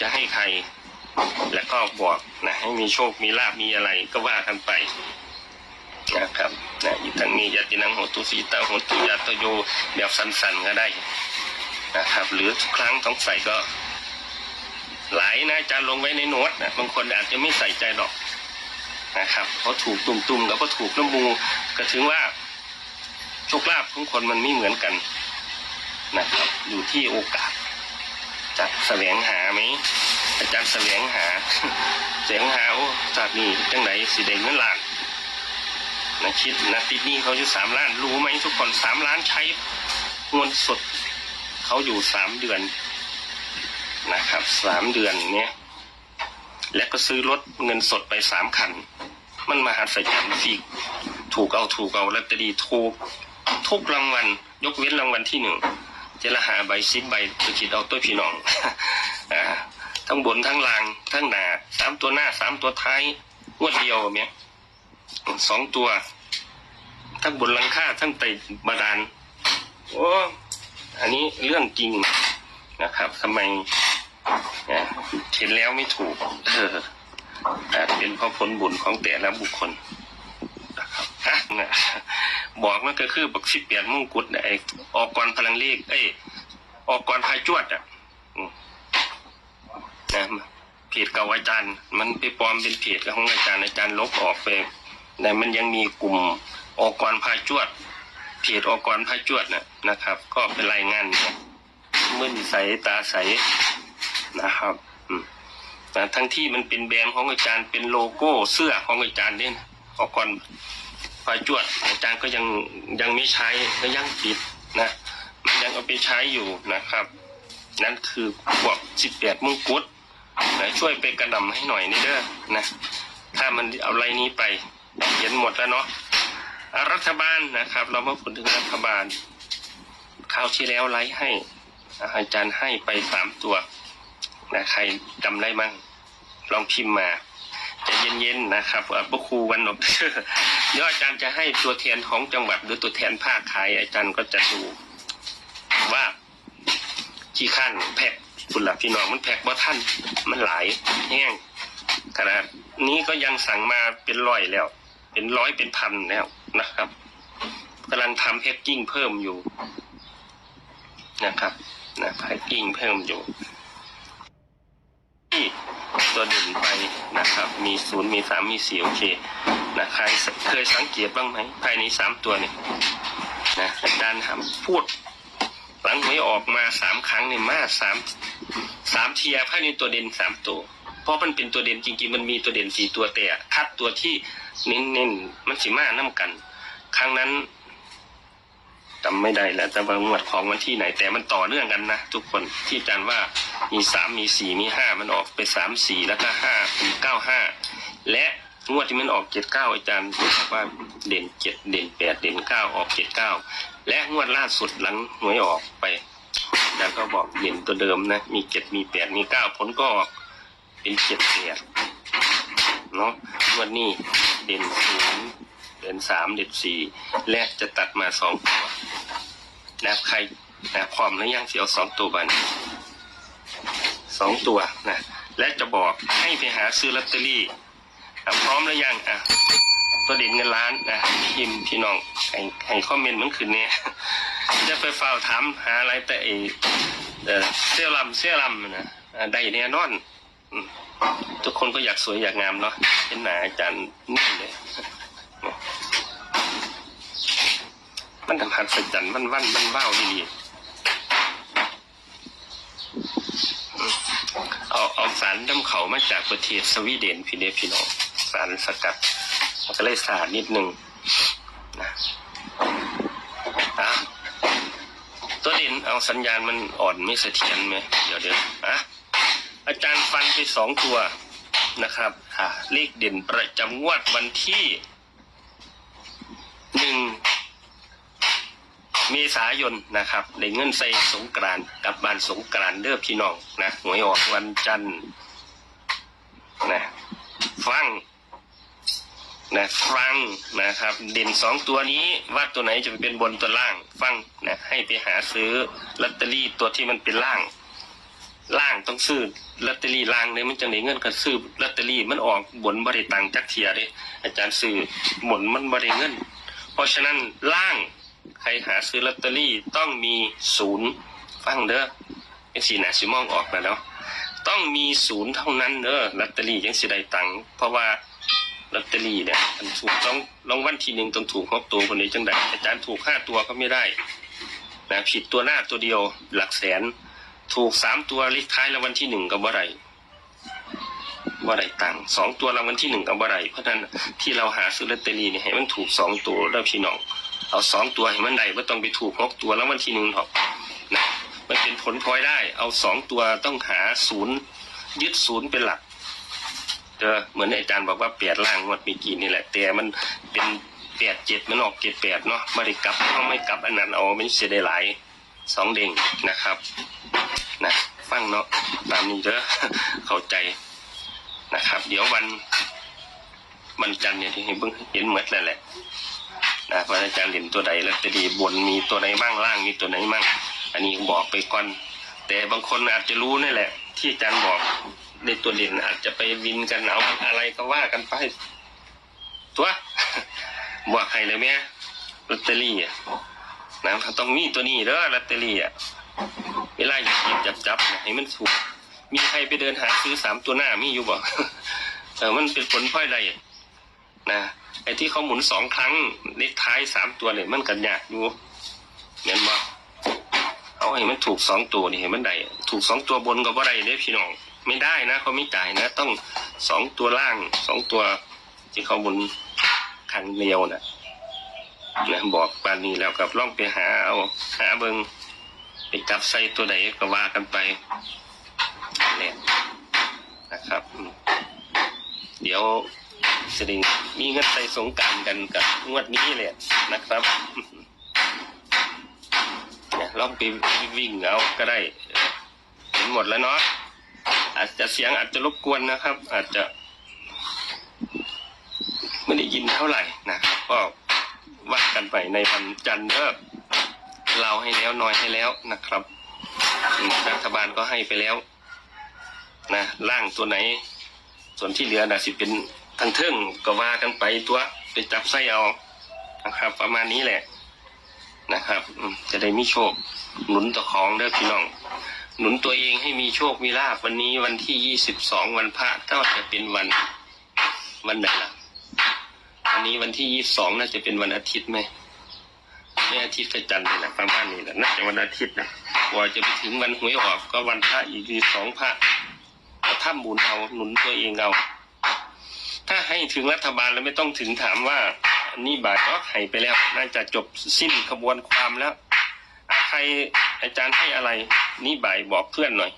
จะให้ใคร แล้วก็บอกนะให้มีโชคมีลาบมีอะไรก็ว่ากันไปนะครับนะอีกทั้งนี้ยาตินังโหตุสีตาโหตุยาตโยแบบสั้นๆก็ได้นะครับ หรือทุกครั้งต้องใส่ก็ หลายนะจารย์ลงไว้ในโน้ตนะบางคนอาจจะไม่ใส่ใจหรอกนะครับเพราะถูกตุ่มๆกับเพราะถูกน้ำมูก็ถึงว่าโชคลาภของคนมันไม่เหมือนกันนะครับ อยู่ที่โอกาส จะแสวงหาไหมอาจารย์แสวงหาแสวงหาโอ้จากนี้จังไหนสิเด้เงินล้านนะคิดนะติดนี้เขาอยู่สามล้าน รู้ไหมทุกคนสามล้านใช้เงินสดเขาอยู่สามเดือนนะครับสามเดือนเนี้ยและก็ซื้อรถเงินสดไปสามคัน มันมหัศจรรย์ฟีกถูกเอาถูกเอาลอตเตอรี่ถูกทุกรางวัลยกเว้นรางวัลที่หนึ่ง เจรหาใบซิบใบไปคิดเอาตัวพี่น้องอ่าทั้งบนทั้งล่างทั้งหนาสามตัวหน้าสามตัวท้ายงวดเดียวเนี่ยสองตัว ทั้งบนหลังคาทั้งไตบาดาลโอ้อันนี้เรื่องจริงนะครับทำไมเห็นแล้วไม่ถูกเอออาจเป็นเพราะผลบุญของแต่ละบุคคลนะครับ บอกมันก็คือบักสิบเปียนมงกุฎเนี่ยไอ้ออกกรพลังเลขเอ้ออกกรพายจวดอะนะเพจเก่าอาจารย์ มันไปปลอมเป็นเพจของอาจารย์อาจารย์ลบออกไปแต่มันยังมีกลุ่มออกกรพายจวดเพจออกกรพายจวดน่ะนะครับ ก็เป็นรายงานมึนใสตาใสนะครับอืมแต่ทั้งที่มันเป็นแบรนด์ของอาจารย์เป็นโลโก้เสื้อของอาจารย์เนี่ยออกก่อน พายจวดอาจารย์ก็ยังยังไม่ใช้ก็ยังปิดนะมันยังเอาไปใช้อยู่นะครับ นั่นคือพวกสิบแปดมงกุฎนะช่วยไปกระหนำให้หน่อยนี่เด้อนะถ้ามันเอาไรนี้ไปเห็นหมดแล้วเนาะรัฐบาลนะครับ เรามาพูดถึงรัฐบาลคราวที่แล้วไลฟ์ให้อาจารย์ให้ไปสามตัวนะใครจำได้บ้างลองพิมพ์มาจะเย็นๆนะครับอะพระครูวันนบเดี๋ยวอาจารย์จะให้ตัวแทนของจังหวัดหรือตัวแทนภาคขายอาจารย์ก็จะดูว่าขี้ขั้านแพ็กคุณหลับพี่น้องมันแพ็กว่าท่านมันหลายแห้งขนาดนี้ก็ยังสั่งมาเป็นร้อยแล้ว เป็นร้อยเป็นพันแล้วนะครับกำลังทำแพ็กกิ้งเพิ่มอยู่นะครับนะแพ็กกิ้งเพิ่มอยู่ที่ตัวเด่นไปนะครับ มีศูนย์มีสามมีสี่โอเค นะใครเคยสังเกตบ้างไหมภายในสามตัวเนี่ยนะอาจารย์ทำพูด หลังหวยออกมาสามครั้งเนี่ยมาสามสามเทียภายในตัวเด่นสามตัว เพราะมันเป็นตัวเด่นจริงๆ มันมีตัวเด่นสี่ตัวแต่คัดตัวที่เน้นๆมันสิมาน้ากัน ครั้งนั้นจำไม่ได้แล้วแต่ว่างวดของวันที่ไหน แต่มันต่อเนื่องกันนะทุกคนที่อาจารย์ว่ามีสามมีสี่มีห้ามันออกไปสามสี่แล้วก็ห้าเป็นเก้าห้าและ งวดที่มันออกเจ็ดเก้าอาจารย์บอกว่าเด่นเจ็ดเด่นแปดเด่นเก้าออกเจ็ดเก้าและงวดล่าสุดหลังหวยออกไปอาจารย์ก็บอกเด่นตัวเดิมนะ มีเจ็ดมีแปดมีเก้าผลก็ออกเป็นเจ็ดแปดเนาะงวันนี้เด่นศูนย์เด่นสามเด่นสี่และจะตัดมาสองตัวนะใครนะพร้อมแล้วยังเสียวสองตัวบันสองตัวนะและจะบอกให้ไปหาซื้อลอตเตอรี่ พร้อมแล้วยังอะตัวเด่นเงินล้านนะพิมพ์พี่น้องให้ให้คอมเมนต์มันขึ้นเนี่ยจะไปฝ้าถามหาอะไรแต่เอเสื้อลำเสื้อลำนะได้แน่นอนทุกคนก็อยากสวยอยากงามเนาะเห็นหนาอาจารย์นิ่งเลยมันทำหัดสัจจันมันวันมันว้าวดีเอาเอาสารดำเขามาจากประเทศสวีเดนพี่เดพี่น้อง สารสกัดมันก็เลยสาดนิดนึงนะอะตัวด่นเอาสัญญาณมันอ่อนไม่เสถียรไหมเดี๋ยวเดี๋ยวอะอาจารย์ฟันไปสองตัวนะครับอ่าเลขเด่นประจำงวดวันที่หนึ่งเมษายนนะครับได้เงินใส่สงกรานกับบานสงกรานเด้อพี่น้องนะหวยออกวันจันทร์นะฟัง นะฟังนะครับ เด่นสองตัวนี้ว่าตัวไหนจะเป็นบนตัวล่าง ฟังนะให้ไปหาซื้อลอตเตอรี่ตัวที่มันเป็นล่าง ล่างต้องซื้อลอตเตอรี่ล่างเนี่ยมันจังไดเงินก็ซื้อลอตเตอรี่มันออกบนบ่ได้ตังจักเทียเด้อาจารย์ซื้อบนมันบ่ได้เงิน เพราะฉะนั้นล่างใครหาซื้อลอตเตอรี่ต้องมีศูนย์ฟังเด้อไอ้สีหนาสิมองออกแล้วเนาะต้องมีศูนย์เท่านั้นเด้อลอตเตอรี่ยังสิได้ตังค์เพราะว่า ลอตเตอรี่เนี่ยมันถูกต้องรางวัลที่หนึ่งต้องถูกหกตัวคนนี้จังไดอาจารย์ถูกห้าตัวก็ไม่ได้นะผิดตัวหน้าตัวเดียวหลักแสน ถูกสามตัวเลขท้ายรางวัลที่หนึ่งกับบ่ไรบ่ไรตังสองตัวรางวัลที่หนึ่งกับบ่ไรเพราะฉะนั้นที่เราหาซื้อลอตเตอรี่เนี่ยให้มันถูกสองตัวแล้วพี่น้องเอาสองตัวให้มันได้ไม่ต้องไปถูกหกตัวรางวัลที่หนึ่งหรอกนะมันเป็นผลพลอยได้ เอาสองตัวต้องหาศูนย์ยึดศูนย์เป็นหลัก เจอเหมือนอาจารย์บอกว่าแปดล่างงวดมีกี่นี่แหละ แต่มันเป็นแปดเจ็ดมันออกเจ็ดแปดเนาะไม่ได้กลับเขาไม่กลับอันนั้นเอาไม่เสียได้หลายสองเด้งนะครับนะฟังเนาะตามนี้เด้อเข้าใจนะครับ เดี๋ยววันวันจันทร์เนี่ยที่เห็นเบิ่งเห็นเหมือนแล้วแหละนะพระอาจารย์เห็นตัวใดแล้วจะดีบนมีตัวไหนบ้างล่างมีตัวไหนบ้างอันนี้บอกไปก่อนแต่บางคนอาจจะรู้นี่แหละ ที่อาจารย์บอก ในตัวเด่นอาจจะไปวินกันเอาอะไรก็ว่ากันไปตัวบอกใครเลยแม่ลอตเตอรี่อะนะต้องมีตัวนี้เด้อลอตเตอรี่อะเวลาหยิบหยิบจับจับให้มันถูก มีใครไปเดินหาซื้อสามตัวหน้ามีอยู่บ่เออมันเป็นผลพลอยได้นะไอ้ที่เขาหมุนสองครั้งเลขท้ายสามตัวเนี่ยมันกันยากอยู่เห็นบ่เอาให้มันถูกสองตัวนี่ให้มันได้ถูกสองตัวบนก็บ่ได้เด้พี่น้อง ไม่ได้นะเขาไม่จ่ายนะ ต้องสองตัวล่างสองตัวที่เขาหมุนครั้งเดียวนะนะบอกปานนี้แล้วกับล่องไปหาเอาหาเบิงไปจับใส่ตัวไหนก็ว่ากันไปนะครับ เดี๋ยวสิริมีเงินใส่สงการกันกับงวดนี้แหละนะครับเนี่ยลองไปวิ่งเอาก็ได้เห็นหมดแล้วเนาะ อาจจะเสียงอาจจะรบกวนนะครับ อาจจะ ไม่ได้ยินเท่าไหร่นะครับก็ว่ากันไปในวันจันทร์เด้อเราให้แล้วน้อยให้แล้วนะครับรัฐบาลก็ให้ไปแล้ว นะร่างตัวไหน ส่วนที่เหลือนะสิเป็นทางเทิงก็ว่ากันไปตัวไปจับไส้เอานะครับ ประมาณนี้แหละนะครับจะได้มีโชคหนุนตัวของเด้อพี่น้อง หนุนตัวเองให้มีโชคมีลาภวันนี้วันที่ยี่สิบสองวันพระก็จะเป็นวันวันไหนล่ะวันนี้วันที่ยี่สิบสองน่าจะเป็นวันอาทิตย์ไหมไม่อาทิตย์กับจันทร์นี่แหละประมาณนี้แหละน่าจะวันอาทิตย์นะกว่าจะไปถึงวันหวยออกก็วันพระอีกทีสองพระก็ถ้ำบุญเอาหนุนตัวเองเอาถ้าให้ถึงรัฐบาลแล้วไม่ต้องถึงถามว่านี่บาทก็ให้ไปแล้ว น่าจะจบสิ้นขบวนความแล้วใครอาจารย์ให้อะไร นี่บ่ายบอกเพื่อนหน่อย